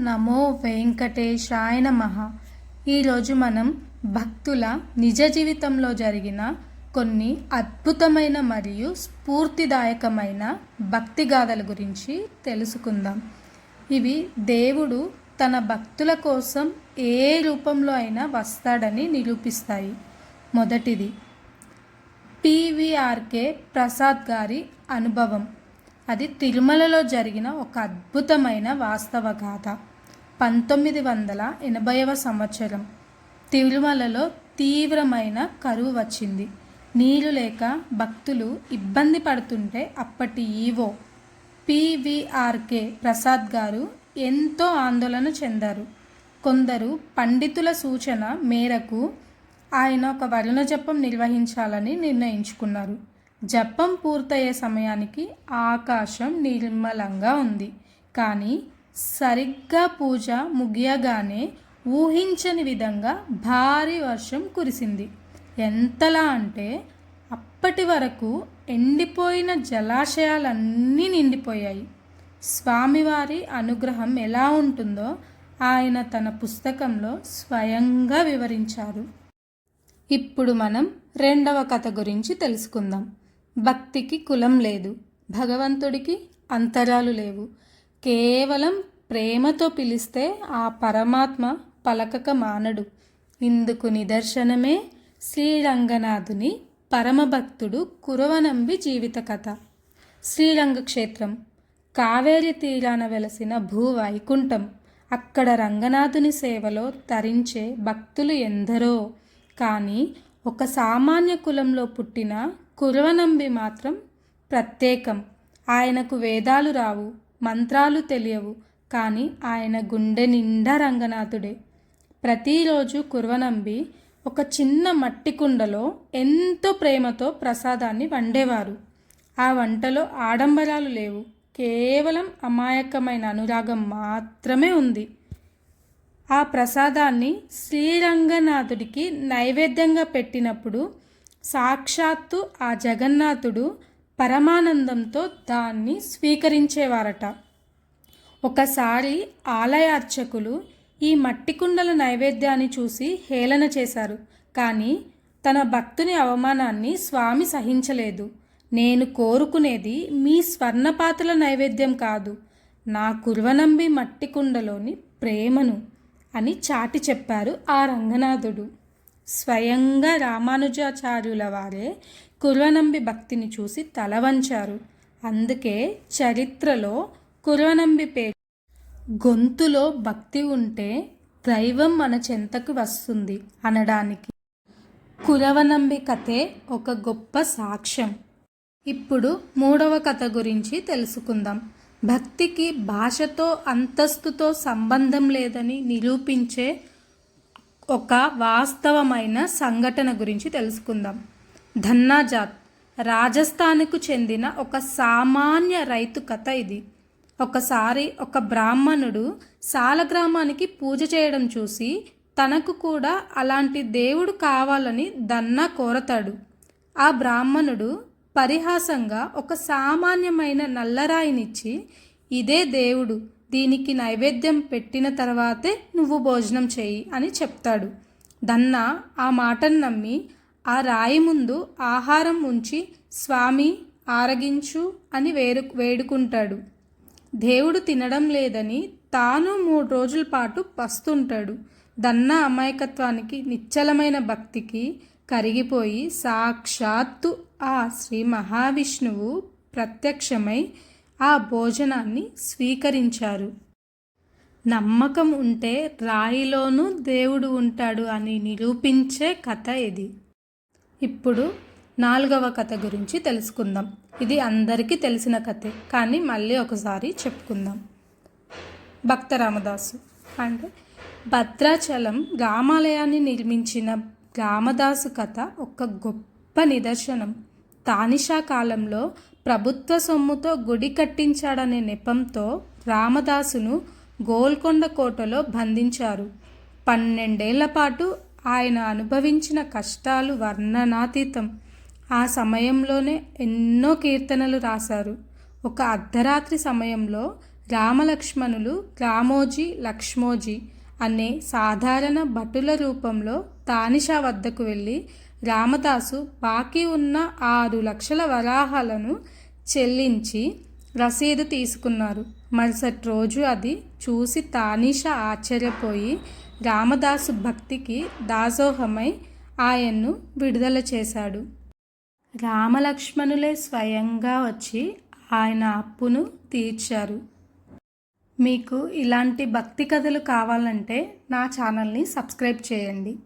నమో వెంకటేశాయ నమ. ఈరోజు మనం భక్తుల నిజ జీవితంలో జరిగిన కొన్ని అద్భుతమైన మరియు స్ఫూర్తిదాయకమైన భక్తి గాథల గురించి తెలుసుకుందాం. ఇవి దేవుడు తన భక్తుల కోసం ఏ రూపంలో అయినా వస్తాడని నిరూపిస్తాయి. మొదటిది పివిఆర్కే ప్రసాద్ గారి అనుభవం. అది తిరుమలలో జరిగిన ఒక అద్భుతమైన వాస్తవ గాథ. పంతొమ్మిది వందల ఎనభైవ సంవత్సరం తిరుమలలో తీవ్రమైన కరువు వచ్చింది. నీరు లేక భక్తులు ఇబ్బంది పడుతుంటే అప్పటి ఈవో పివిఆర్కే ప్రసాద్ గారు ఎంతో ఆందోళన చెందారు. కొందరు పండితుల సూచన మేరకు ఆయన ఒక వరుణ జపం నిర్వహించాలని నిర్ణయించుకున్నారు. జపం పూర్తయ్యే సమయానికి ఆకాశం నిర్మలంగా ఉంది. కానీ సరిగ్గా పూజ ముగియగానే ఊహించని విధంగా భారీ వర్షం కురిసింది. ఎంతలా అంటే అప్పటి వరకు ఎండిపోయిన జలాశయాలన్నీ నిండిపోయాయి. స్వామివారి అనుగ్రహం ఎలా ఉంటుందో ఆయన తన పుస్తకంలో స్వయంగా వివరించారు. ఇప్పుడు మనం రెండవ కథ గురించి తెలుసుకుందాం. భక్తికి కులం లేదు భగవంతుడికి అంతరాలు లేవు. కేవలం ప్రేమతో పిలిస్తే ఆ పరమాత్మ పలకక మానడు. ఇందుకు నిదర్శనమే శ్రీరంగనాథుని పరమభక్తుడు కురవనంబి జీవిత కథ శ్రీరంగ క్షేత్రం కావేరి తీరాన వెలసిన భూ వైకుంఠం అక్కడ రంగనాథుని సేవలో తరించే భక్తులు ఎందరో. కానీ ఒక సామాన్య కులంలో పుట్టిన కురవనంబి మాత్రం ప్రత్యేకం. ఆయనకు వేదాలు రావు మంత్రాలు తెలియవు కానీ ఆయన గుండె నిండా రంగనాథుడే. ప్రతిరోజు కురవనంబి ఒక చిన్న మట్టి కుండలో ఎంతో ప్రేమతో ప్రసాదాన్ని వండేవారు. ఆ వంటలో ఆడంబరాలు లేవు. కేవలం అమాయకమైన అనురాగం మాత్రమే ఉంది. ఆ ప్రసాదాన్ని శ్రీరంగనాథుడికి నైవేద్యంగా పెట్టినప్పుడు సాక్షాత్తు ఆ జగన్నాథుడు పరమానందంతో దాన్ని స్వీకరించేవారట. ఒకసారి ఆలయ అర్చకులు ఈ మట్టి కుండల నైవేద్యాన్ని చూసి హేళన చేశారు. కానీ తన భక్తుని అవమానాన్ని స్వామి సహించలేదు. నేను కోరుకునేది మీ స్వర్ణపాత్రల నైవేద్యం కాదు. నా కుర్వనంబి మట్టి కుండలోని ప్రేమను అని చాటి చెప్పారు ఆ రంగనాథుడు. స్వయంగా రామానుజాచార్యుల వారే కుర్వనంబి భక్తిని చూసి తల వంచారు. అందుకే చరిత్రలో కురవనంబిపేట. పేరు గొంతులో భక్తి ఉంటే దైవం మన చెంతకు వస్తుంది అనడానికి. కురవనంబి కథే ఒక గొప్ప సాక్ష్యం. ఇప్పుడు మూడవ కథ గురించి తెలుసుకుందాం. భక్తికి భాషతో అంతస్తుతో సంబంధం లేదని నిరూపించే ఒక వాస్తవమైన సంఘటన గురించి తెలుసుకుందాం. ధన్నాజాత్ రాజస్థాన్కు చెందిన ఒక సామాన్య రైతు కథ ఇది. ఒకసారి ఒక బ్రాహ్మణుడు సాలగ్రామానికి పూజ చేయడం చూసి తనకు కూడా అలాంటి దేవుడు కావాలని దన్నా కోరతాడు. ఆ బ్రాహ్మణుడు పరిహాసంగా ఒక సామాన్యమైన నల్లరాయినిచ్చి ఇదే దేవుడు దీనికి నైవేద్యం పెట్టిన తర్వాతే నువ్వు భోజనం చేయి అని చెప్తాడు. దన్నా ఆ మాటను నమ్మి ఆ రాయి ముందు ఆహారం ఉంచి స్వామి ఆరగించు అని వేరు వేడుకుంటాడు. దేవుడు తినడం లేదని తాను మూడు రోజుల పాటు పస్తుంటాడు. దన్న అమాయకత్వానికి నిశ్చలమైన భక్తికి కరిగిపోయి సాక్షాత్తు ఆ శ్రీ మహావిష్ణువు ప్రత్యక్షమై ఆ భోజనాన్ని స్వీకరించారు. నమ్మకం ఉంటే రాయిలోనూ దేవుడు ఉంటాడు అని నిరూపించే కథ ఇది. ఇప్పుడు నాలుగవ కథ గురించి తెలుసుకుందాం. ఇది అందరికీ తెలిసిన కథే కానీ మళ్ళీ ఒకసారి చెప్పుకుందాం. భక్త రామదాసు అంటే భద్రాచలం రామాలయాన్ని నిర్మించిన రామదాసు కథ ఒక గొప్ప నిదర్శనం. తానిషా కాలంలో ప్రభుత్వ సొమ్ముతో గుడి కట్టించాడనే నెపంతో రామదాసును గోల్కొండ కోటలో బంధించారు. పన్నెండేళ్ళ పాటు ఆయన అనుభవించిన కష్టాలు వర్ణనాతీతం. ఆ సమయంలోనే ఎన్నో కీర్తనలు రాశారు. ఒక అర్ధరాత్రి సమయంలో రామలక్ష్మణులు రామోజీ లక్ష్మోజీ అనే సాధారణ భటుల రూపంలో తానిషా వద్దకు వెళ్ళి రామదాసు బాకీ ఉన్న ఆరు లక్షల వరాహాలను చెల్లించి రసీదు తీసుకున్నారు. మరుసటి రోజు అది చూసి తానిష ఆశ్చర్యపోయి రామదాసు భక్తికి దాసోహమై ఆయన్ను విడుదల చేశాడు. రామలక్ష్మణులే స్వయంగా వచ్చి ఆయన అప్పును తీర్చారు. మీకు ఇలాంటి భక్తి కథలు కావాలంటే నా ఛానల్ని సబ్స్క్రైబ్ చేయండి.